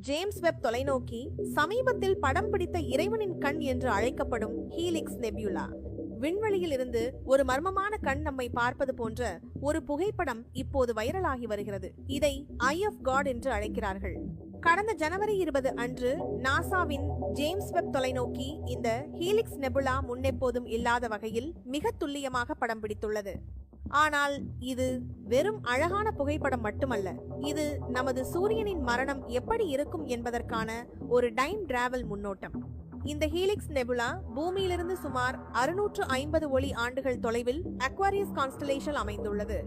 James web தொலைநோக்கி சமீபத்தில் படம் பிடித்த இறைவனின் கண் என்று அழைக்கப்படும் ஹீலிக்ஸ் நெபியுலா. விண்வெளியில் இருந்து ஒரு மர்மமான கண் நம்மை பார்ப்பது போன்ற ஒரு புகைப்படம் இப்போது வைரலாகி வருகிறது. இதை ஐ ஆஃப் காட் என்று அழைக்கிறார்கள். கடந்த ஜனவரி இருபது அன்று நாசாவின் ஜேம்ஸ் வெப் தொலைநோக்கி இந்த ஹீலிக்ஸ் நெபுலா முன்னெப்போதும் இல்லாத வகையில் மிக துல்லியமாக படம் பிடித்துள்ளது. ஆனால் இது வெறும் அழகான புகைப்படம் மட்டுமல்ல. இது நமது சூரியனின் மரணம் எப்படி இருக்கும் என்பதற்கான ஒரு டைம் டிராவல் முன்னோட்டம். இந்த ஹீலிக்ஸ் நெபுலா பூமியிலிருந்து சுமார் அறுநூற்று ஐம்பது ஒளி ஆண்டுகள் தொலைவில் அக்வாரியஸ் கான்ஸ்டலேஷன் அமைந்துள்ளது.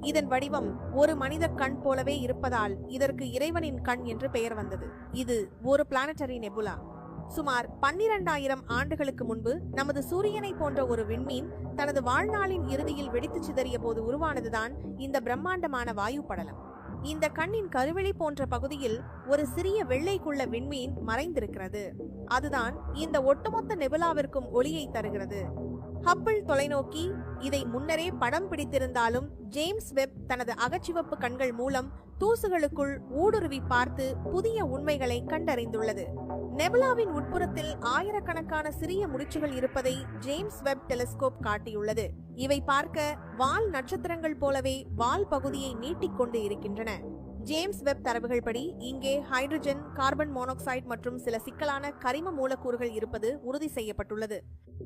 இதன் வடிவம் ஒரு மனித கண் போலவே இருப்பதால் இதற்கு இறைவனின் கண் என்று பெயர் வந்தது. இது ஒரு பிளானட்டரி நெபுலா. சுமார் பன்னிரண்டாயிரம் ஆண்டுகளுக்கு முன்பு நமது சூரியனை போன்ற ஒரு விண்மீன் தனது வாழ்நாளின் இறுதியில் வெடித்து சிதறிய போது உருவானதுதான் இந்த பிரம்மாண்டமான வாயு படலம். இந்த கண்ணின் கருவெளி போன்ற பகுதியில் ஒரு சிறிய வெள்ளைக்குள்ள விண்மீன் மறைந்திருக்கிறது. அதுதான் இந்த ஒட்டுமொத்த நெபுலாவிற்கும் ஒளியை தருகிறது. ஹப்பிள் தொலைநோக்கி இதை முன்னரே படம் பிடித்திருந்தாலும் ஜேம்ஸ் வெப் தனது அகச்சிவப்பு கண்கள் மூலம் தூசுகளுக்குள் ஊடுருவி பார்த்து புதிய உண்மைகளை கண்டறிந்துள்ளது. நெபுலாவின் உட்புறத்தில் ஆயிரக்கணக்கான சிறிய முடிச்சுகள் இருப்பதை ஜேம்ஸ் வெப் டெலிஸ்கோப் காட்டியுள்ளது. இவை பார்க்க வால் நட்சத்திரங்கள் போலவே வால் பகுதியை நீட்டிக்கொண்டு இருக்கின்றன. ஜேம்ஸ் வெப் தரவுகள் படி இங்கே ஹைட்ரஜன் கார்பன் மோனாக்சைடு மற்றும் சில சிக்கலான கரிம மூலக்கூறுகள் இருப்பது உறுதி செய்யப்பட்டுள்ளது.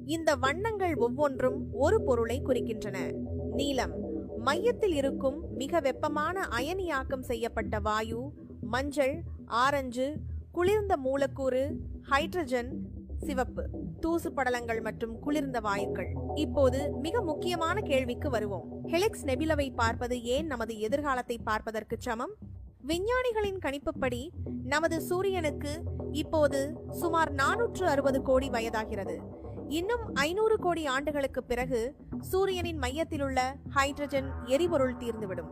இந்த வண்ணங்கள் ஒவ்வொன்றும் ஒரு பொருளை குறிக்கின்றன. நீலம் மையத்தில் இருக்கும் மிக வெப்பமான அயனியாக்கம் செய்யப்பட்ட வாயு மஞ்சள் ஆரஞ்சு குளிர்ந்த மூலக்கூறு ஹைட்ரஜன் சிவப்பு தூசு படலங்கள் மற்றும் குளிர்ந்த வாயுக்கள். இப்போது மிக முக்கியமான கேள்விக்கு வருவோம். ஹெலிக்ஸ் நெபிலவை பார்ப்பது ஏன் நமது எதிர்காலத்தை பார்ப்பதற்கு சமம்? விஞ்ஞானிகளின் கணிப்புப்படி நமது சூரியனுக்கு இப்போது சுமார் நானூற்று அறுபது கோடி வயதாகிறது. இன்னும் ஐநூறு கோடி ஆண்டுகளுக்கு பிறகு சூரியனின் மையத்திலுள்ள ஹைட்ரஜன் எரிபொருள் தீர்ந்துவிடும்.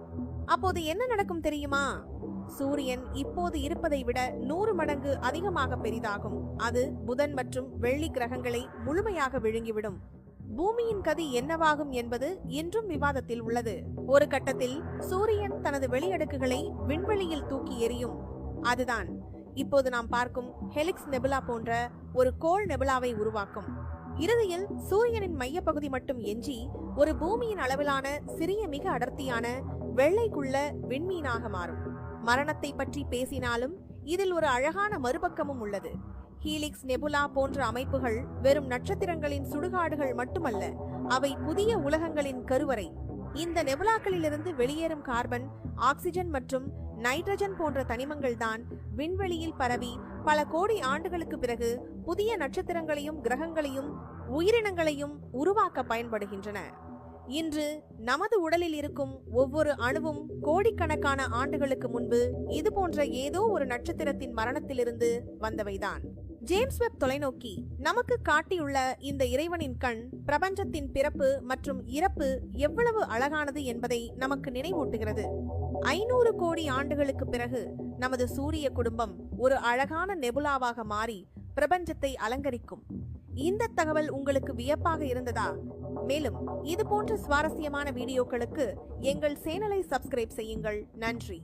அப்போது என்ன நடக்கும் தெரியுமா? சூரியன் இப்போது இருப்பதை விட நூறு மடங்கு அதிகமாக பெரிதாகும். அது புதன் மற்றும் வெள்ளி கிரகங்களை முழுமையாக விழுங்கிவிடும். பூமியின் கதி என்னவாகும் என்பது இன்றும் விவாதத்தில் உள்ளது. ஒரு கட்டத்தில் சூரியன் தனது வெளியடுக்குகளை விண்வெளியில் தூக்கி எறியும். அதுதான். இப்போது நாம் பார்க்கும் ஹெலிக்ஸ் நெபுலா போன்ற ஒரு கோள் நெபுலாவை உருவாக்கும். இறுதியில் சூரியனின் மையப்பகுதி மட்டும் எஞ்சி ஒரு பூமியின் அளவிலான சிறிய மிக அடர்த்தியான வெள்ளைக்குள்ள விண்மீனாக மாறும். மரணத்தை பற்றி பேசினாலும் இதில் ஒரு அழகான மறுபக்கமும் உள்ளது. ஹீலிக்ஸ் நெபுலா போன்ற அமைப்புகள் வெறும் நட்சத்திரங்களின் சுடுகாடுகள் மட்டுமல்ல அவை புதிய உலகங்களின் கருவறை. இந்த நெபுலாக்களிலிருந்து வெளியேறும் கார்பன் ஆக்சிஜன் மற்றும் நைட்ரஜன் போன்ற தனிமங்கள் தான் விண்வெளியில் பரவி பல கோடி ஆண்டுகளுக்கு பிறகு புதிய நட்சத்திரங்களையும் கிரகங்களையும் உயிரினங்களையும் உருவாக்க பயன்படுகின்றன. இன்று நமது உடலில் இருக்கும் ஒவ்வொரு அணுவும் கோடிக்கணக்கான ஆண்டுகளுக்கு முன்பு இது போன்ற ஏதோ ஒரு நட்சத்திரத்தின் மரணத்திலிருந்து வந்தவைதான். ஜேம்ஸ் வெப் தொலைநோக்கி நமக்கு காட்டியுள்ள இந்த இறைவனின் கண் பிரபஞ்சத்தின் பிறப்பு மற்றும் இறப்பு எவ்வளவு அழகானது என்பதை நமக்கு நினைவூட்டுகிறது. ஐநூறு கோடி ஆண்டுகளுக்கு பிறகு நமது சூரிய குடும்பம் ஒரு அழகான நெபுலாவாக மாறி பிரபஞ்சத்தை அலங்கரிக்கும். இந்த தகவல் உங்களுக்கு வியப்பாக இருந்ததா? மேலும் இது போன்ற சுவாரஸ்யமான வீடியோக்களுக்கு எங்கள் சேனலை சப்ஸ்கிரைப் செய்யுங்கள். நன்றி.